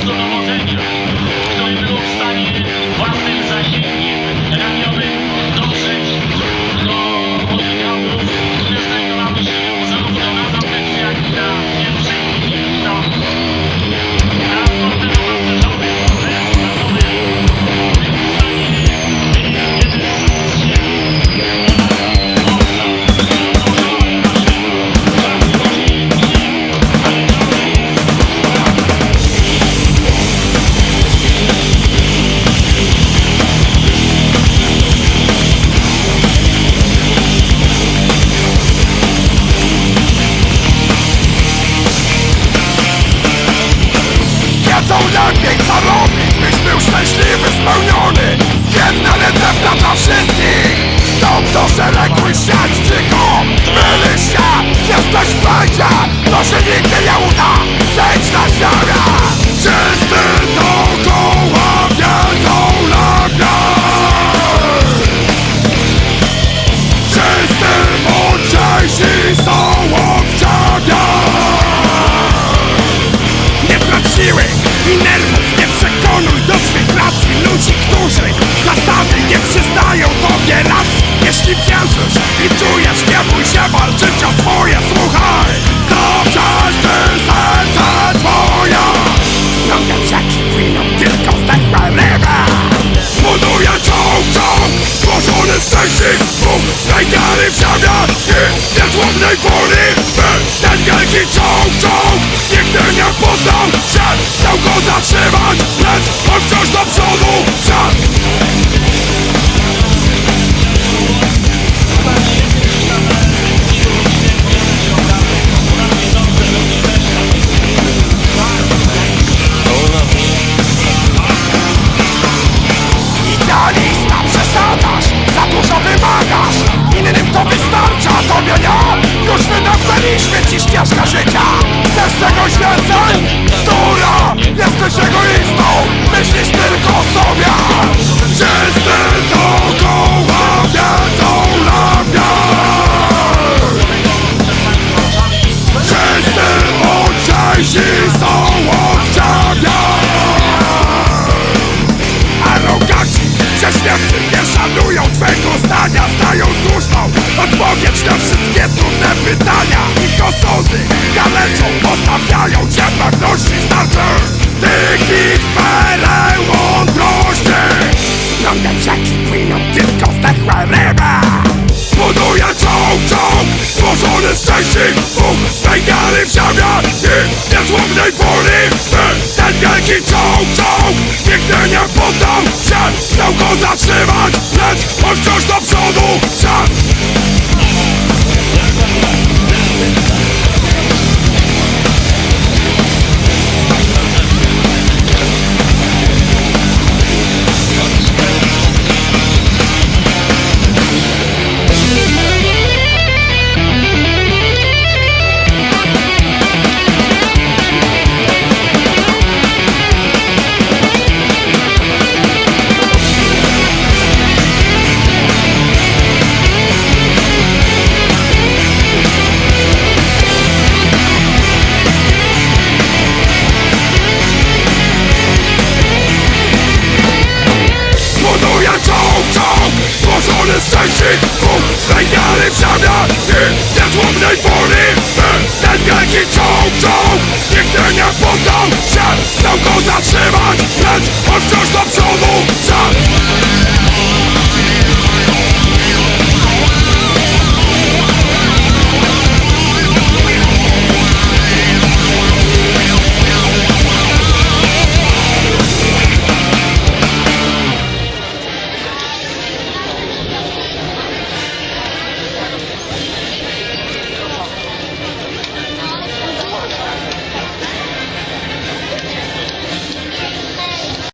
Stop. Jesus! Nigdy nie poddam się, chciał go zatrzymać Lecz wciąż do przodu. Dzisiejsi są łowczania Aroganci, prześmiewcy nie szanują Twego zdania Znają słuszną odpowiedź na wszystkie trudne pytania. Ich osądy kaleczą, postawiają Cię pewności. Starczy Tych ich pereł mądrości Stronne brzegi płyną tylko zdechłe ryby. Buduje czołg, czołg, stworzony z części dwóch. Swej wiary w siebie Krieg um sein Jahr im Sammler In der Trommel vornehmen, dann kann ich auch